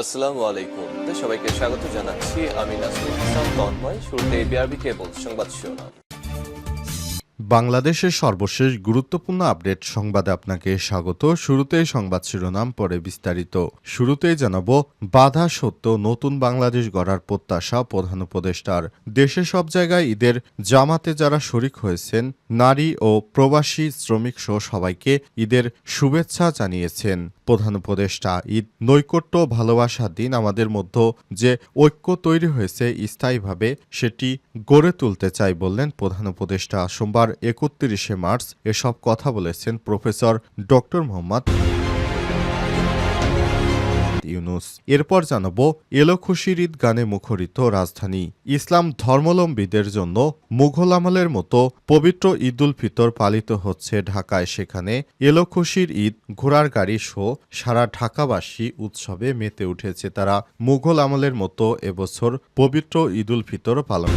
আসসালামু আলাইকুম। সবাইকে স্বাগত জানাচ্ছি। আমি হাসান তন্ময়। শুরুতে বিআরবি কেবল সংবাদ শিরোনাম। বাংলাদেশের সর্বশেষ গুরুত্বপূর্ণ আপডেট সংবাদে আপনাকে স্বাগত। শুরুতেই সংবাদ শিরোনাম, পরে বিস্তারিত। শুরুতেই জানাব, বাধা সত্ত্বেও নতুন বাংলাদেশ গড়ার প্রত্যাশা প্রধান উপদেষ্টার। দেশে সব জায়গায় ঈদের জামাতে যারা শরিক হয়েছেন, নারী ও প্রবাসী শ্রমিক সহ সবাইকে ঈদের শুভেচ্ছা জানিয়েছেন। প্রধান উপদেষ্টা। ঈদ নৈকট্য ভালোবাসা দিন আমাদের মধ্যে যে ঐক্য তৈরি হয়েছে স্থায়ীভাবে, সেটি গড়ে তুলতে চাই বললেন প্রধান উপদেষ্টা। সোমবার একত্রিশে মার্চ এসব কথা বলেছেন প্রফেসর ডক্টর মোহাম্মদ ইউনুস। এরপর জানাব, এলো খুশির ঈদ গানে মুখরিত রাজধানী। ইসলাম ধর্মাবলম্বীদের জন্য মুঘল আমলের মতো পবিত্র ঈদ উল ফিতর পালিত হচ্ছে ঢাকায়। সেখানে এলো খুশির ঈদ, ঘোড়ার গাড়ি শো, সারা ঢাকাবাসী উৎসবে মেতে উঠেছে তারা। মুঘল আমলের মতো এবছর পবিত্র ঈদ উল ফিতর পালন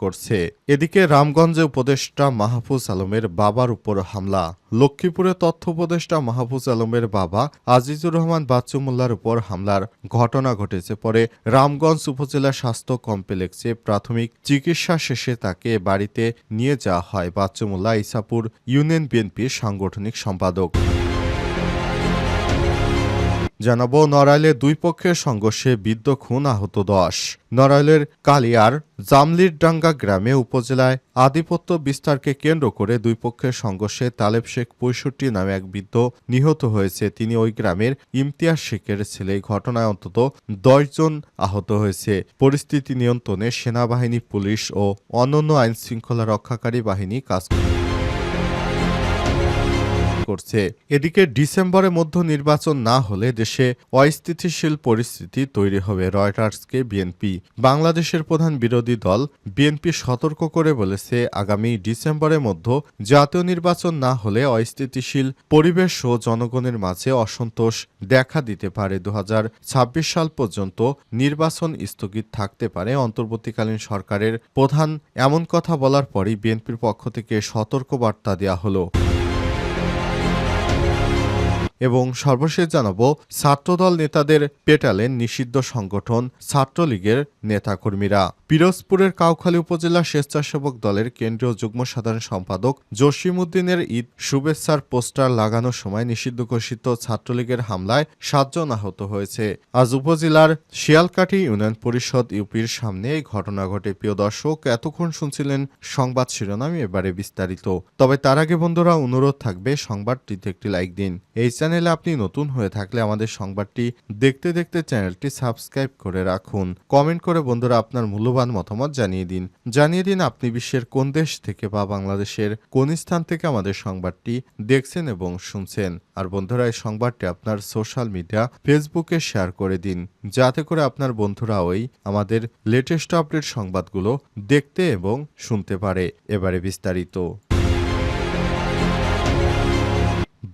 করছে। এদিকে রামগঞ্জে উপদেষ্টা মাহফুজ আলমের বাবার উপর হামলা। লক্ষ্মীপুরে তথ্য উপদেষ্টা মাহফুজ আলমের বাবা আজিজুর রহমান বাচ্চু মোল্লার উপর হামলার ঘটনা ঘটেছে। পরে রামগঞ্জ উপজেলা স্বাস্থ্য কমপ্লেক্সে প্রাথমিক চিকিৎসা শেষে তাকে বাড়িতে নিয়ে যাওয়া হয়। বাচ্চু মোল্লা ইসাপুর ইউনিয়ন বিএনপির সাংগঠনিক সম্পাদক। জানাব নড়াইলে দুই পক্ষের সংঘর্ষে বিদ্ধ খুন আহত দশ। নড়াইলের কালিয়ার জামলিরডাঙ্গা গ্রামে উপজেলায় আধিপত্য বিস্তারকে কেন্দ্র করে দুই পক্ষের সংঘর্ষে তালেব শেখ পঁয়ষট্টি নামে এক বৃদ্ধ নিহত হয়েছে। তিনি ওই গ্রামের ইমতিয়াজ শেখের ছেলে। ঘটনায় অন্তত দশজন আহত হয়েছে। পরিস্থিতি নিয়ন্ত্রণে সেনাবাহিনী, পুলিশ ও অন্যান্য আইনশৃঙ্খলা রক্ষাকারী বাহিনী কাজ করছে। এদিকে ডিসেম্বরের মধ্যে নির্বাচন না হলে দেশে অস্থিতিশীল পরিস্থিতি তৈরি হবে রয়টার্সকে বিএনপি। বাংলাদেশের প্রধান বিরোধী দল বিএনপি সতর্ক করে বলেছে, আগামী ডিসেম্বরের মধ্যে জাতীয় নির্বাচন না হলে অস্থিতিশীল পরিবেশ ও জনগণের মাঝে অসন্তোষ দেখা দিতে পারে। দু হাজার ছাব্বিশ সাল পর্যন্ত নির্বাচন স্থগিত থাকতে পারে। অন্তর্বর্তীকালীন সরকারের প্রধান এমন কথা বলার পরই বিএনপির পক্ষ থেকে সতর্কবার্তা দেওয়া হলো। এবং সর্বশেষ জানাব ছাত্রদল নেতাদের পেটালেন নিষিদ্ধ সংগঠন ছাত্রলীগের নেতাকর্মীরা। পিরোজপুরের কাউখালী উপজেলা স্বেচ্ছাসেবক দলের কেন্দ্রীয় যুগ্ম সাধারণ সম্পাদক জসিমউদ্দিনের ঈদ শুভেচ্ছার পোস্টার লাগানোর সময় নিষিদ্ধ ঘোষিত ছাত্রলীগের হামলায় সাতজন আহত হয়েছে। আজ উপজেলার শিয়ালকাঠি ইউনিয়ন পরিষদ ইউপির সামনে এই ঘটনা ঘটে। প্রিয় দর্শক, এতক্ষণ শুনছিলেন সংবাদ শিরোনাম, এবারে বিস্তারিত। তবে তার আগে বন্ধুরা, অনুরোধ থাকবে, সংবাদটিতে একটি লাইক দিন। এই চ্যানেলে আপনি নতুন হয়ে থাকলে আমাদের সংবাদটি দেখতে দেখতে চ্যানেলটি সাবস্ক্রাইব করে রাখুন। কমেন্ট করে বন্ধুরা আপনার মূল্যবান মতামত জানিয়ে দিন। জানিয়ে দিন আপনি বিশ্বের কোন দেশ থেকে বা বাংলাদেশের কোন স্থান থেকে আমাদের সংবাদটি দেখছেন এবং শুনছেন। আর বন্ধুরা, এই সংবাদটি আপনার সোশ্যাল মিডিয়া, ফেসবুকে শেয়ার করে দিন। যাতে করে আপনার বন্ধুরা ওই আমাদের লেটেস্ট আপডেট সংবাদগুলো দেখতে এবং শুনতে পারে। এবারে বিস্তারিত।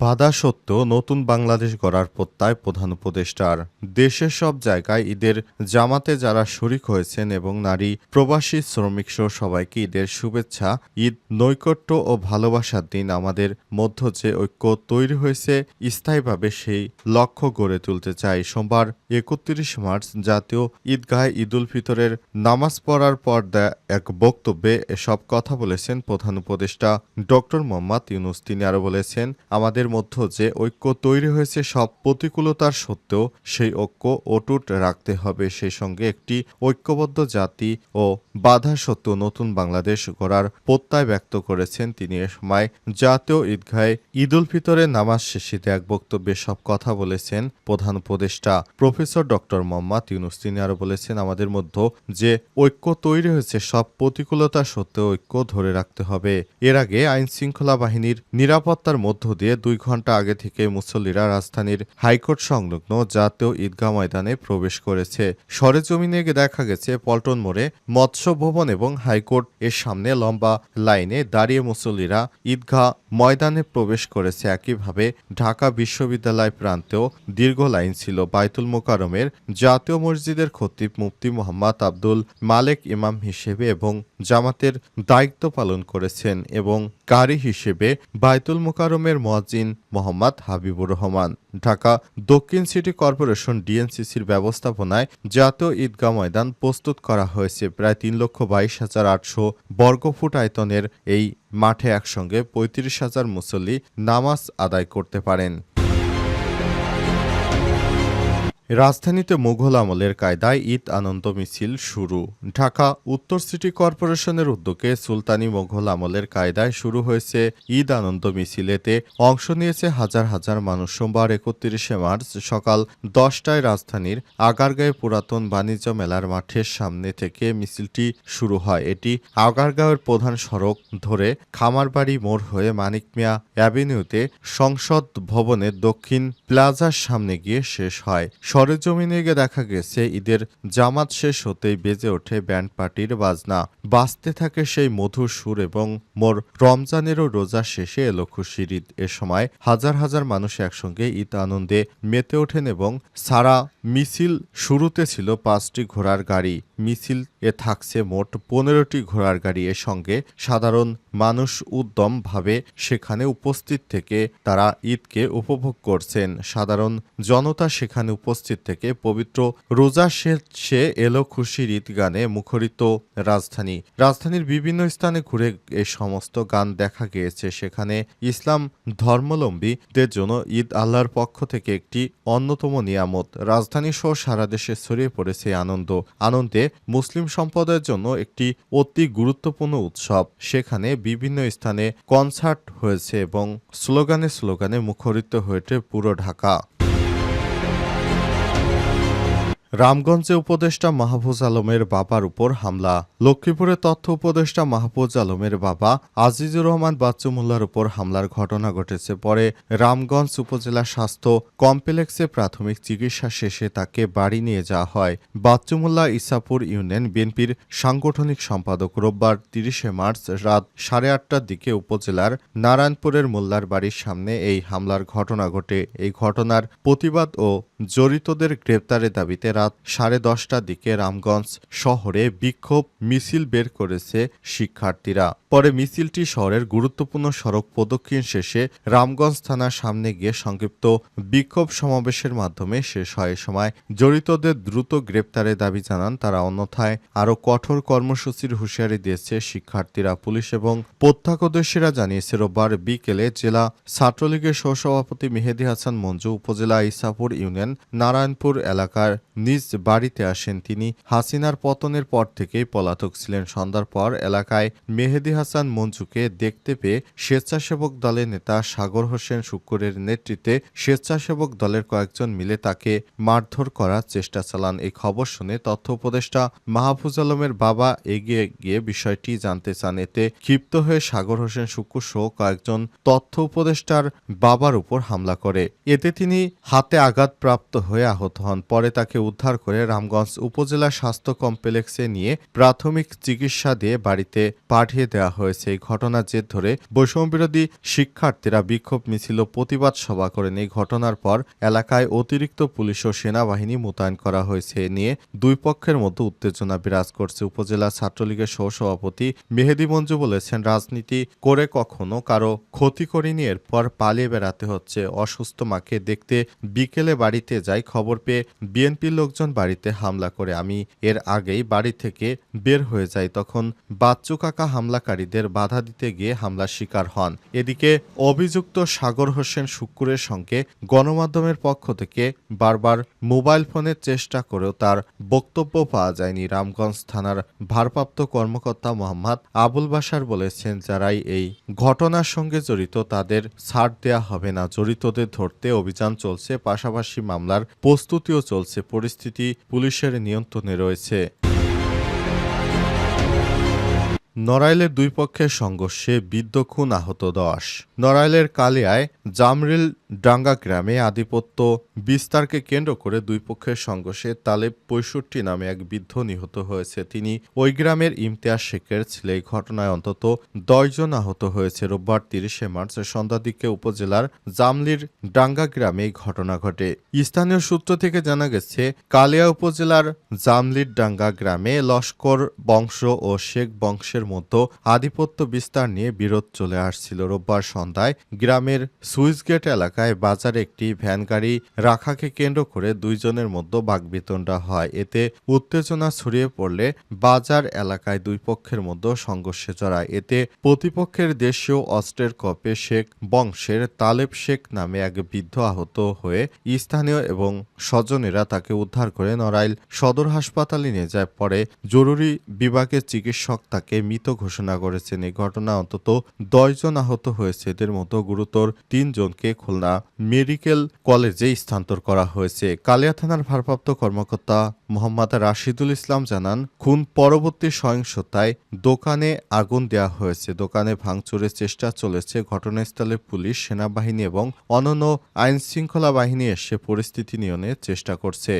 বাধা সত্ত্বেও নতুন বাংলাদেশ গড়ার প্রত্যয় প্রধান উপদেষ্টার। দেশের সব জায়গায় ঈদের জামাতে যারা শরিক হয়েছেন এবং নারী প্রবাসী শ্রমিক সহ সবাইকে ঈদের শুভেচ্ছা, ঈদ নৈকট্য ও ভালোবাসার দিন আমাদের মধ্য যে ঐক্য তৈরি হয়েছে, স্থায়ীভাবে সেই লক্ষ্য গড়ে তুলতে চাই। সোমবার একত্রিশ মার্চ জাতীয় ঈদগাহে ঈদুল ফিতরের নামাজ পড়ার পর দেয়া এক বক্তব্যে এসব কথা বলেছেন প্রধান উপদেষ্টা ডক্টর মোহাম্মদ ইউনুস। তিনি আরও বলেছেন, আমাদের মধ্য যে ঐক্য তৈরি হয়েছে সব প্রতিকূলতার সত্ত্বেও, সেই ঐক্য অটুট রাখতে হবে। সেই সঙ্গে একটি ঐক্যবদ্ধ জাতি ও বাধা সত্ত্বেও নতুন বাংলাদেশ গড়ার প্রত্যয় ব্যক্ত করেছেন তিনি। এ সময় জাতীয় ঈদগাহে ঈদুল ফিতরের নামাজ শেষে এক বক্তব্যে সব কথা বলেছেন প্রধান উপদেষ্টা প্রফেসর ডক্টর মোহাম্মদ ইউনুস। তিনি আরও বলেছেন, আমাদের মধ্যে যে ঐক্য তৈরি হয়েছে সব প্রতিকূলতা সত্ত্বেও ঐক্য ধরে রাখতে হবে। এর আগে আইন শৃঙ্খলা বাহিনীর নিরাপত্তার মধ্য দিয়ে দুই ঘণ্টা আগে থেকে মুসল্লিরা রাজধানীর হাইকোর্ট সংলগ্ন জাতীয় ঈদগাহ ময়দানে প্রবেশ করেছে। সরেজমিনে দেখা গেছে, পল্টন মোড়ে মৎস্য ভবন এবং হাইকোর্ট এর সামনে লম্বা লাইনে দাঁড়িয়ে মুসল্লিরা ঈদগাহ ময়দানে প্রবেশ করেছে। একইভাবে ঢাকা বিশ্ববিদ্যালয় প্রান্তেও দীর্ঘ লাইন ছিল। বাইতুল মোকারমের জাতীয় মসজিদের খতিব মুফতি মোহাম্মদ আব্দুল মালেক ইমাম হিসেবে এবং জামাতের দায়িত্ব পালন করেছেন এবং কারি হিসেবে বায়তুল মোকারমের মজিন মোহাম্মদ হাবিবুর রহমান। ঢাকা দক্ষিণ সিটি কর্পোরেশন ডিএনসিসির ব্যবস্থাপনায় জাতীয় ঈদগাহ ময়দান প্রস্তুত করা হয়েছে। প্রায় তিন লক্ষ বাইশ হাজার আটশো বর্গফুট আয়তনের এই মাঠে একসঙ্গে পঁয়ত্রিশ হাজার মুসল্লি নামাজ আদায় করতে পারেন। রাজধানীতে মুঘল আমলের কায়দায় ঈদ আনন্দ মিছিল শুরু। ঢাকা উত্তর সিটি কর্পোরেশনের উদ্যোগে সুলতানি মোঘল আমলের কায়দায় শুরু হয়েছে ঈদ আনন্দ মিছিলেতে। অংশ নিয়েছে হাজার হাজার মানুষ সোমবার একত্রিশে মার্চ সকাল দশটায় রাজধানীর আগারগাঁয়ে পুরাতন বাণিজ্য মেলার মাঠের সামনে থেকে মিছিলটি শুরু হয়। এটি আগারগাঁওয়ের প্রধান সড়ক ধরে খামারবাড়ি মোড় হয়ে মানিক মিয়া অ্যাভিনিউতে সংসদ ভবনের দক্ষিণ প্লাজার সামনে গিয়ে শেষ হয়। সরেজমিনে গিয়ে দেখা গেছে, ঈদের জামাত শেষ হতেই বেজে ওঠে ব্যান্ড পার্টির বাজনা। বাজতে থাকে সেই মধুর সুর এবং মোর রমজানেরও রোজা শেষে এলো খুশির ঈদ। এ সময় হাজার হাজার মানুষ একসঙ্গে ঈদ আনন্দে মেতে ওঠেন এবং সারা মিছিল শুরুতে ছিল পাঁচটি ঘোড়ার গাড়ি। মিছিল এ থাকছে মোট পনেরোটি ঘোড়ার গাড়ি। এর সঙ্গে সাধারণ মানুষ উদ্যমভাবে সেখানে উপস্থিত থেকে তারা ঈদকে উপভোগ করছেন। সাধারণ জনতা সেখানে উপস্থিত থেকে পবিত্র রোজা শেষে এলো খুশির ঈদ গানে মুখরিত রাজধানী। রাজধানীর বিভিন্ন স্থানে ঘুরে এ সমস্ত গান দেখা গিয়েছে। সেখানে ইসলাম ধর্মাবলম্বীদের জন্য ঈদ আল্লাহর পক্ষ থেকে একটি অন্যতম নিয়ামত। রাজধানী সহ সারা দেশে ছড়িয়ে পড়েছে আনন্দ। আনন্দে মুসলিম সম্প্রদায়ের জন্য একটি অতি গুরুত্বপূর্ণ উৎসব। সেখানে বিভিন্ন স্থানে কনসার্ট হয়েছে এবং স্লোগানে স্লোগানে মুখরিত হয়েছে পুরো ঢাকা। রামগঞ্জে উপদেষ্টা মাহফুজ আলমের বাবার উপর হামলা। লক্ষ্মীপুরে তথ্য উপদেষ্টা মাহফুজ আলমের বাবা আজিজুর রহমান বাচ্চু মোল্লার উপর হামলার ঘটনা ঘটেছে। পরে রামগঞ্জ উপজেলা স্বাস্থ্য কমপ্লেক্সে প্রাথমিক চিকিৎসা শেষে তাকে বাড়ি নিয়ে যাওয়া হয়। বাচ্চু মোল্লা ইসাপুর ইউনিয়ন বিএনপির সাংগঠনিক সম্পাদক রোববার তিরিশে মার্চ রাত সাড়ে আটটার দিকে উপজেলার নারায়ণপুরের মোল্লার বাড়ির সামনে এই হামলার ঘটনা ঘটে। এই ঘটনার প্রতিবাদ ও জড়িতদের গ্রেপ্তারের দাবিতে রাত সাড়ে দশটার দিকে রামগঞ্জ শহরে বিক্ষোভ মিছিল বের করেছে শিক্ষার্থীরা। পরে মিছিলটি শহরের গুরুত্বপূর্ণ সড়ক প্রদক্ষিণ শেষে রামগঞ্জ থানার সামনে গিয়ে সংক্ষিপ্ত বিক্ষোভ সমাবেশের মাধ্যমে শেষ হয়। সময় জড়িতদের দ্রুত গ্রেপ্তারের দাবি জানান তারা। অন্যথায় আরও কঠোর কর্মসূচির হুঁশিয়ারি দিয়েছে শিক্ষার্থীরা। পুলিশ এবং প্রত্যক্ষদর্শীরা জানিয়েছে, রোববার বিকেলে জেলা ছাত্রলীগের সহসভাপতি মেহেদি হাসান মঞ্জু উপজেলা ইসাপুর ইউনিয়ন নারায়ণপুর এলাকার নিজ বাড়িতে আসেন তিনি। হাসিনার পতনের পর থেকেই পলাতক ছিলেন। সন্ধ্যার পর এলাকায় মেহেদি হাসান মঞ্জুকে দেখতে পেয়ে স্বেচ্ছাসেবক দলের নেতা সাগর হোসেন শুক্কুরের নেতৃত্বে স্বেচ্ছাসেবক দলের কয়েকজন মিলে তাকে মারধর করার চেষ্টা চালান। এই খবর শুনে তথ্য উপদেষ্টা মাহফুজ আলমের বাবা এগিয়ে গিয়ে বিষয়টি জানতে চান। এতে ক্ষিপ্ত হয়ে সাগর হোসেন শুক্কুর সহ কয়েকজন তথ্য উপদেষ্টার বাবার উপর হামলা করে। এতে তিনি হাতে আঘাতপ্রাপ্ত হয়ে আহত হন। পরে তাকে উদ্ধার করে রামগঞ্জ উপজেলা স্বাস্থ্য কমপ্লেক্সে নিয়ে প্রাথমিক চিকিৎসা দিয়ে বাড়িতে পাঠিয়ে দেওয়া হয়েছে। এই ঘটনার জের ধরে বৈষম্যবিরোধী শিক্ষার্থীরা বিক্ষোভ মিছিল প্রতিবাদ সভা করেন। এই ঘটনার পর এলাকায় অতিরিক্ত পুলিশ ও সেনাবাহিনী মোতায়েন করা হয়েছে। এ নিয়ে দুই পক্ষের মধ্যে উত্তেজনা বিরাজ করছে। উপজেলা ছাত্রলীগের সহসভাপতি মেহেদি মঞ্জু বলেছেন, রাজনীতি করে কখনো কারও ক্ষতি করিনি, এরপর পালিয়ে বেড়াতে হচ্ছে। অসুস্থ মাকে দেখতে বিকেলে বাড়িতে যাই, খবর পেয়ে বিএনপির লোকজন বাড়িতে হামলা করে, আমি এর আগেই বাড়ি থেকে বের হয়ে যাই, তখন বাচ্চু কাকা হামলাকারীদের বাধা দিতে গিয়ে হামলার শিকার হন। এদিকে অভিযুক্ত সাগর হোসেন শুক্কুরের সঙ্গে গণমাধ্যমের পক্ষ থেকে বারবার মোবাইল ফোনের চেষ্টা করেও তার বক্তব্য পাওয়া যায়নি। রামগঞ্জ থানার ভারপ্রাপ্ত কর্মকর্তা মোহাম্মদ আবুল বাসার বলেছেন, যারাই এই ঘটনার সঙ্গে জড়িত তাদের ছাড় দেয়া হবে না। জড়িতদের ধরতে অভিযান চলছে, পাশাপাশি মামলার প্রস্তুতিও চলছে। পরিস্থিতি পুলিশের নিয়ন্ত্রণে রয়েছে। নড়াইলের দুই পক্ষের সংঘর্ষে বিদ্যক্ষুণ আহত দশ। নড়াইলের কালিয়ায় জামরিল ডাঙ্গা গ্রামে আধিপত্য বিস্তারকে কেন্দ্র করে দুই পক্ষের সংঘর্ষে তালেব পঁয়ষট্টি নামে এক বৃদ্ধ নিহত হয়েছে। তিনি ওই গ্রামের ইমতিয়াজ শেখের ছেলে। এই ঘটনায় অন্তত দশজন আহত হয়েছে। রোববার তিরিশে মার্চ সন্ধ্যার দিকে উপজেলার জামলির ডাঙ্গা গ্রামে এই ঘটনা ঘটে। স্থানীয় সূত্র থেকে জানা গেছে, কালিয়া উপজেলার জামলির ডাঙ্গা গ্রামে লস্কর বংশ ও শেখ বংশের মধ্যে আধিপত্য বিস্তার নিয়ে বিরোধ চলে আসছিল। রোববার সন্ধ্যায় গ্রামের সুইচগেট এলাকায় বাজারে একটি ভ্যান গাড়ি রাখাকে কেন্দ্র করে দুইজনের মধ্যে বাগবিতণ্ডা হয়। এতে উত্তেজনা ছড়িয়ে পড়লে বাজার এলাকায় দুই পক্ষের মধ্যে সংঘর্ষে জড়ায়। এতে প্রতিপক্ষের দেশীয় অস্ত্রের কপে শেখ বংশের তালেব শেখ নামে এক বৃদ্ধ আহত হয়ে স্থানীয় এবং স্বজনেরা তাকে উদ্ধার করে নড়াইল সদর হাসপাতালে নিয়ে যায়। পরে জরুরি বিভাগের চিকিৎসক তাকে মৃত ঘোষণা করেছেন। এই ঘটনা অন্তত দশজন আহত হয়েছে। এদের মতো গুরুতর তিনজনকে খুলনা মেডিকেল কলেজে স্থানান্তর করা হয়েছে। কালিয়া থানার ভারপ্রাপ্ত কর্মকর্তা মোহাম্মদ রাশিদুল ইসলাম জানান, খুন পরবর্তী সহিংসতায় দোকানে আগুন দেওয়া হয়েছে। দোকানে ভাঙচুরের চেষ্টা চলেছে। ঘটনাস্থলে পুলিশ, সেনাবাহিনী এবং অন্যান্য আইনশৃঙ্খলা বাহিনী এসে পরিস্থিতি নিয়ন্ত্রণের চেষ্টা করছে।